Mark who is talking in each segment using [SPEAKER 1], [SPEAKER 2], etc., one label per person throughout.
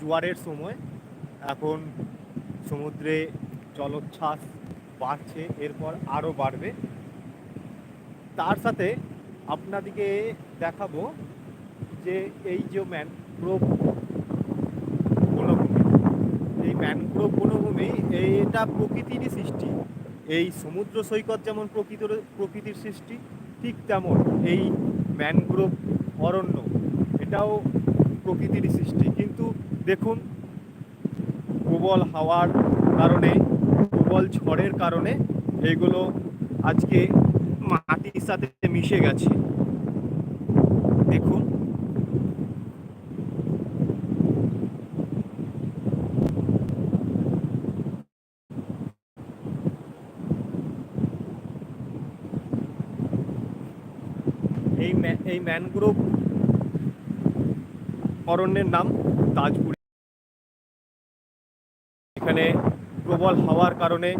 [SPEAKER 1] জোয়ারের সময় এখন সমুদ্রে জলোচ্ছ্বাস বাড়ছে, এরপর আরও বাড়বে। তার সাথে আপনাদিকে দেখাবো যে এই যে ম্যানগ্রোভ বনভূমি, এই ম্যানগ্রোভ বনভূমি, এটা প্রকৃতিরই সৃষ্টি। এই সমুদ্র সৈকত যেমন প্রকৃতির প্রকৃতির সৃষ্টি, ঠিক তেমন এই ম্যানগ্রোভ অরণ্য, এটাও প্রকৃতিরই সৃষ্টি। কিন্তু দেখুন, প্রবল হাওয়ার কারণে, প্রবল ঝড়ের কারণে এইগুলো আজকে মাটির সাথে মিশে গেছে। দেখুন। এই ম্যানগ্রোভ অরণ্যের নাম তাজপুর। এখানে প্রবল হাওয়ার কারণে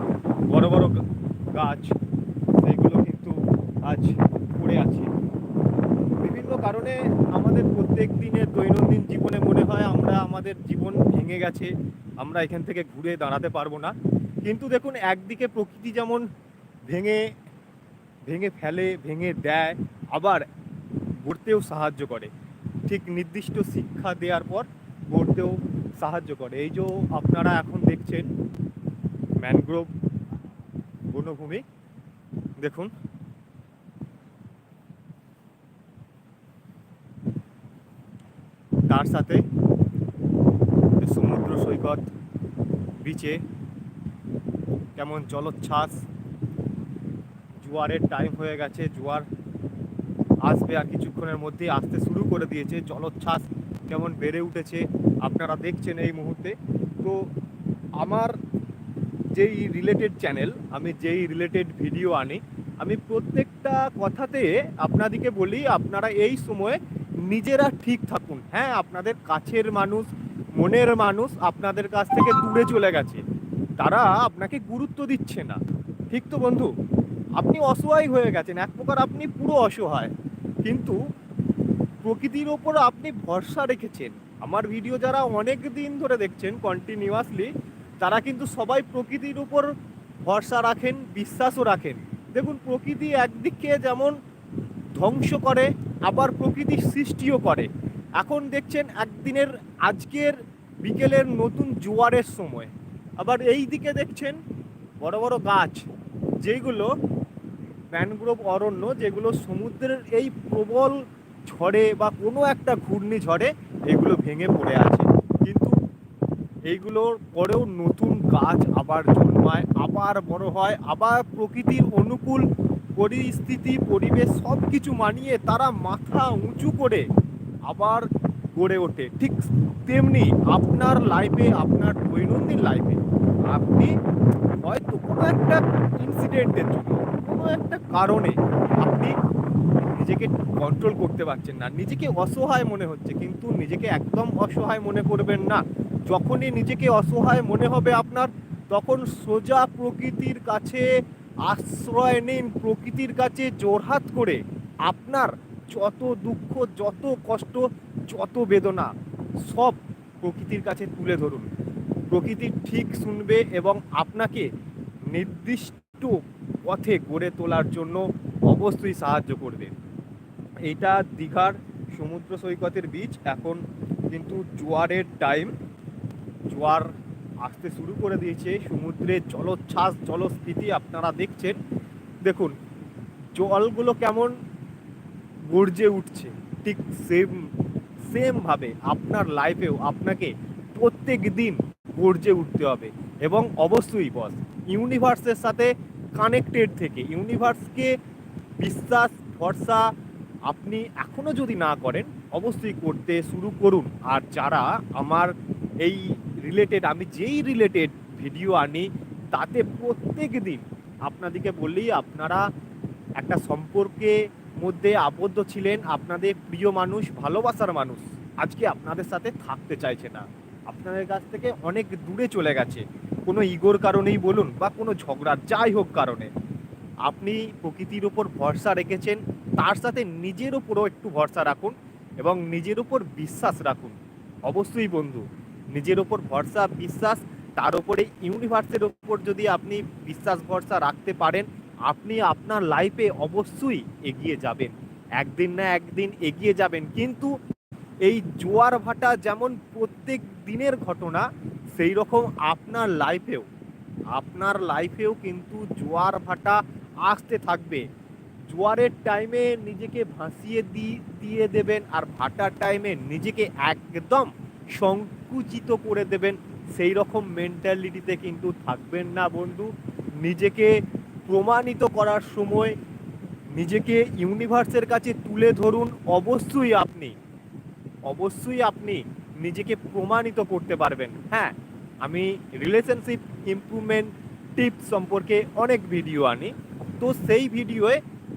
[SPEAKER 1] বড় বড় গাছ, সেগুলো কিন্তু আজ পড়ে আছে। বিভিন্ন কারণে আমাদের প্রত্যেক দিনের দৈনন্দিন জীবনে মনে হয় আমরা, আমাদের জীবন ভেঙে গেছে, আমরা এখান থেকে ঘুরে দাঁড়াতে পারব না। কিন্তু দেখুন, একদিকে প্রকৃতি যেমন ভেঙে ভেঙে ফেলে, ভেঙে দেয়, আবার গড়তেও সাহায্য করে। ঠিক নির্দিষ্ট শিক্ষা দেওয়ার পর গড়তেও সাহায্য করে। এই যে আপনারা এখন দেখছেন, ম্যানগ্রোভ বনভূমি, দেখুন। তার সাথে সমুদ্র সৈকত বিচে কেমন জলোচ্ছ্বাস, জোয়ারের টাইম হয়ে গেছে, জোয়ার আসবে আর কিছুক্ষণের মধ্যেই আসতে শুরু করে দিয়েছে, জলোচ্ছ্বাস কেমন বেড়ে উঠেছে। আপনারা দেখছেন এই মুহূর্তে। তো আমার যেই রিলেটেড চ্যানেল আমি যেই রিলেটেড ভিডিও আনি, আমি প্রত্যেকটা কথাতে আপনাদিকে বলি, আপনারা এই সময়ে নিজেরা ঠিক থাকুন। হ্যাঁ আপনাদের কাছের মানুষ, মনের মানুষ আপনাদের কাছ থেকে দূরে চলে গেছে। তারা আপনাকে গুরুত্ব দিচ্ছে না। ঠিক তো বন্ধু? আপনি অসহায় হয়ে গেছেন, এক প্রকার আপনি পুরো অসহায়। কিন্তু প্রকৃতির ওপর আপনি ভরসা রেখেছেন। আমার ভিডিও যারা অনেক দিন ধরে দেখছেন কন্টিনিউয়াসলি তারা কিন্তু সবাই প্রকৃতির উপর ভরসা রাখেন, বিশ্বাসও রাখেন। দেখুন, প্রকৃতি একদিকে যেমন ধ্বংস করে, আবার প্রকৃতির সৃষ্টিও করে। এখন দেখছেন, একদিনের আজকের বিকেলের নতুন জোয়ারের সময়। আবার এই দিকে দেখছেন, বড় বড় গাছ যেগুলো ম্যানগ্রোভ অরণ্য, যেগুলো সমুদ্রের এই প্রবল ঝড়ে বা কোনো একটা ঘূর্ণিঝড়ে এগুলো ভেঙে পড়ে আছে। কিন্তু এইগুলোর পরেও নতুন গাছ আবার জন্মায়, আবার বড় হয়, আবার প্রকৃতির অনুকূল পরিস্থিতি, পরিবেশ সব কিছু মানিয়ে তারা মাথা উঁচু করে আবার গড়ে ওঠে। ঠিক তেমনি আপনার লাইফে আপনার দৈনন্দিন লাইফে আপনি হয়তো কোনো একটা ইনসিডেন্টের জন্য, কোনো একটা কারণে আপনি নিজেকে কন্ট্রোল করতে পারছেন না। নিজেকে অসহায় মনে হচ্ছে, কিন্তু নিজেকে একদম অসহায় মনে করবেন না। যখনই নিজেকে অসহায় মনে হবে আপনার, তখন সোজা প্রকৃতির কাছে আশ্রয় নিন, প্রকৃতির কাছে জোরহাত করে। আপনার যত দুঃখ, যত কষ্ট, যত বেদনা, সব প্রকৃতির কাছে তুলে ধরুন। প্রকৃতি ঠিক শুনবে এবং আপনাকে নির্দিষ্ট পথে গড়ে তোলার জন্য অবশ্যই সাহায্য করবে। এইটা দীঘার সমুদ্র সৈকতের বীচ এখন কিন্তু জোয়ারের টাইম জোয়ার আসতে শুরু করে দিয়েছে। সমুদ্রের জলোচ্ছ্বাস, জলস্থিতি আপনারা দেখছেন। দেখুন, জলগুলো কেমন গর্জে উঠছে। ঠিক সেম সেমভাবে আপনার লাইফেও আপনাকে প্রত্যেক দিন গর্জে উঠতে হবে। এবং অবশ্যই বস ইউনিভার্সের সাথে কানেক্টেড থেকে ইউনিভার্সকে বিশ্বাস, ভরসা আপনি এখনও যদি না করেন, অবশ্যই করতে শুরু করুন। আর যারা আমার এই রিলেটেড আমি যেই রিলেটেড ভিডিও আনি, তাতে প্রত্যেক দিন আপনাদেরকে বললেই আপনারা একটা সম্পর্কে মধ্যে আবদ্ধ ছিলেন, আপনাদের প্রিয় মানুষ, ভালোবাসার মানুষ। আজকে আপনাদের সাথে থাকতে চাইছে না। আপনাদের কাছ থেকে অনেক দূরে চলে গেছে। কোনো ইগোর কারণেই বলুন বা কোনো ঝগড়ার যাই হোক কারণে। আপনি প্রকৃতির উপর ভরসা রেখেছেন তার সাথে নিজের উপরও একটু ভরসা রাখুন এবং নিজের উপর বিশ্বাস রাখুন। অবশ্যই বন্ধু, নিজের উপর ভরসা, বিশ্বাস, তার উপরে ইউনিভার্সের ওপর যদি আপনি বিশ্বাস, ভরসা রাখতে পারেন, আপনি আপনার লাইফে অবশ্যই এগিয়ে যাবেন। একদিন না একদিন এগিয়ে যাবেন। কিন্তু এই জোয়ার ভাটা যেমন প্রত্যেক দিনের ঘটনা সেই রকম আপনার লাইফেও আপনার লাইফেও কিন্তু জোয়ার ভাটা আসতে থাকবে। জোয়ারের টাইমে নিজেকে ভাসিয়ে দিয়ে দেবেন আর ভাটার টাইমে নিজেকে একদম সংকুচিত করে দেবেন। সেই রকম মেন্টালিটিতে কিন্তু থাকবেন না বন্ধু। নিজেকে প্রমাণিত করার সময় নিজেকে ইউনিভার্সের কাছে তুলে ধরুন। অবশ্যই আপনি অবশ্যই আপনি নিজেকে প্রমাণিত করতে পারবেন। হ্যাঁ আমি রিলেশনশিপ ইমপ্রুভমেন্ট টিপস সম্পর্কে অনেক ভিডিও আনি। তো সেই ভিডিওয়ে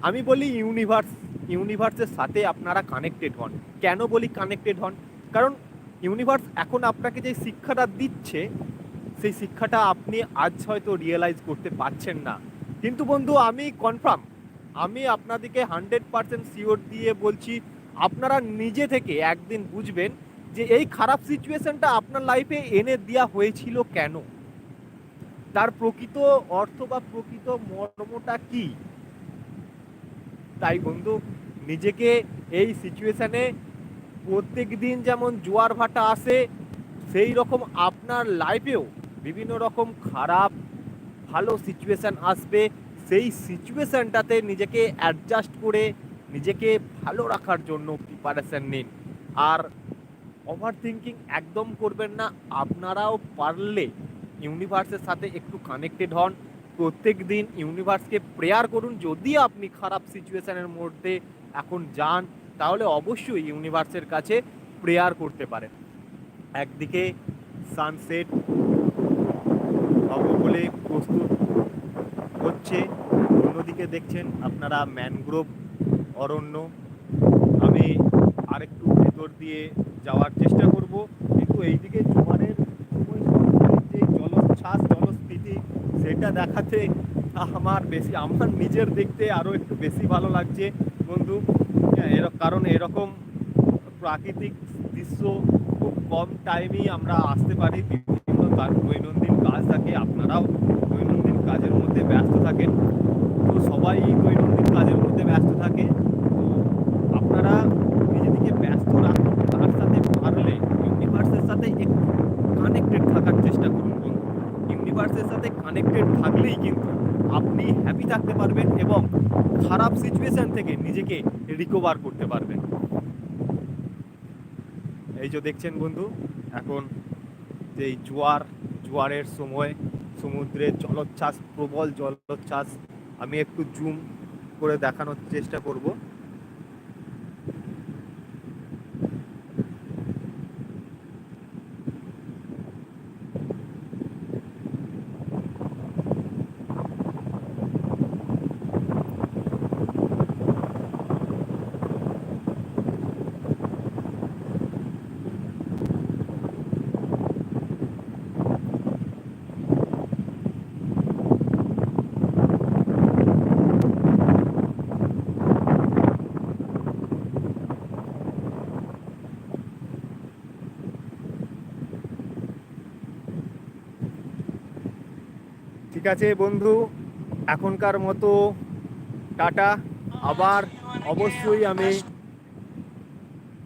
[SPEAKER 1] আমি বলি ইউনিভার্স ইউনিভার্সের সাথে আপনারা কানেক্টেড হন। কেন বলি কানেক্টেড হন? কারণ ইউনিভার্স এখন আপনাকে যে শিক্ষাটা দিচ্ছে, সেই শিক্ষাটা আপনি আজ হয়তো রিয়েলাইজ করতে পারছেন না। কিন্তু বন্ধু, আমি কনফার্ম আমি আপনাদেরকে হান্ড্রেড পার্সেন্ট শিওর দিয়ে বলছি, আপনারা নিজে থেকে একদিন বুঝবেন যে এই খারাপ সিচুয়েশনটা আপনার লাইফে এনে দেওয়া হয়েছিল কেন? তার প্রকৃত অর্থ বা প্রকৃত মর্মটা কি? তাই বন্ধু, নিজেকে এই সিচুয়েশানে প্রত্যেক দিন যেমন জোয়ার ভাটা আসে, সেই রকম আপনার লাইফেও বিভিন্ন রকম খারাপ, ভালো সিচুয়েশান আসবে। সেই সিচুয়েশানটাতে নিজেকে অ্যাডজাস্ট করে, নিজেকে ভালো রাখার জন্য প্রিপারেশান নিন। আর ওভার থিঙ্কিং একদম করবেন না, আপনারাও পারলে ইউনিভার্সের সাথে একটু কানেক্টেড হন। প্রত্যেক দিন ইউনিভার্সকে প্রেয়ার করুন। যদি আপনি খারাপ সিচুয়েশানের মধ্যে এখন যান, তাহলে অবশ্যই ইউনিভার্সের কাছে প্রেয়ার করতে পারেন। একদিকে সানসেট বলে প্রস্তুত হচ্ছে, অন্যদিকে দেখছেন আপনারা ম্যানগ্রোভ অরণ্য। আমি আরেকটু ভেতর দিয়ে যাওয়ার চেষ্টা করব। কিন্তু এইদিকে জোয়ারের সময় সময় যে জলোচ্ছ্বাস জলস্থিতি সেটা দেখাতে আমার বেশি আমার নিজের দেখতে আরও একটু বেশি ভালো লাগছে বন্ধু। হ্যাঁ, এর- কারণ এরকম প্রাকৃতিক দৃশ্য খুব কম টাইমেই আমরা আসতে পারি। বিভিন্ন দৈনন্দিন কাজ থাকে আপনারাও দৈনন্দিন কাজের মধ্যে ব্যস্ত থাকেন। তো সবাই দৈনন্দিন কাজের মধ্যে ব্যস্ত থাকে তো আপনারা নিজেদেরকে ব্যস্ত রাখুন তার সাথে পারলে ইউনিভার্সের সাথে একটু কানেক্টেড থাকার চেষ্টা করুন বন্ধু ইউনিভার্সের সাথে কানেক্টেড থাকলেই কিন্তু আপনি হ্যাপি থাকতে পারবেন এবং খারাপ সিচুয়েশান থেকে নিজেকে রিকভার করতে পারবেন। এই যে দেখছেন বন্ধু, এখন যে জোয়ার, জোয়ারের সময় সমুদ্রের জলোচ্ছ্বাস, প্রবল জলোচ্ছ্বাস, আমি একটু জুম করে দেখানোর চেষ্টা করব। ঠিক আছে, বন্ধু। এখনকার মতো টাটা। আবার অবশ্যই আমি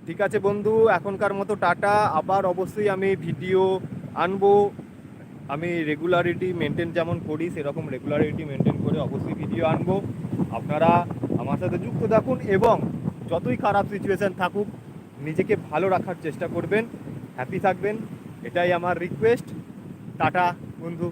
[SPEAKER 1] ঠিক আছে, বন্ধু। এখনকার মতো টাটা। আবার অবশ্যই আমি ভিডিও আনব। আমি রেগুলারিটি মেনটেন যেমন করি, সেরকম রেগুলারিটি মেনটেন করে অবশ্যই ভিডিও আনব। আপনারা আমার সাথে যুক্ত থাকুন এবং যতই খারাপ সিচুয়েশন থাকুক, নিজেকে ভালো রাখার চেষ্টা করবেন। হ্যাপি থাকবেন। এটাই আমার রিকোয়েস্ট টাটা, বন্ধু।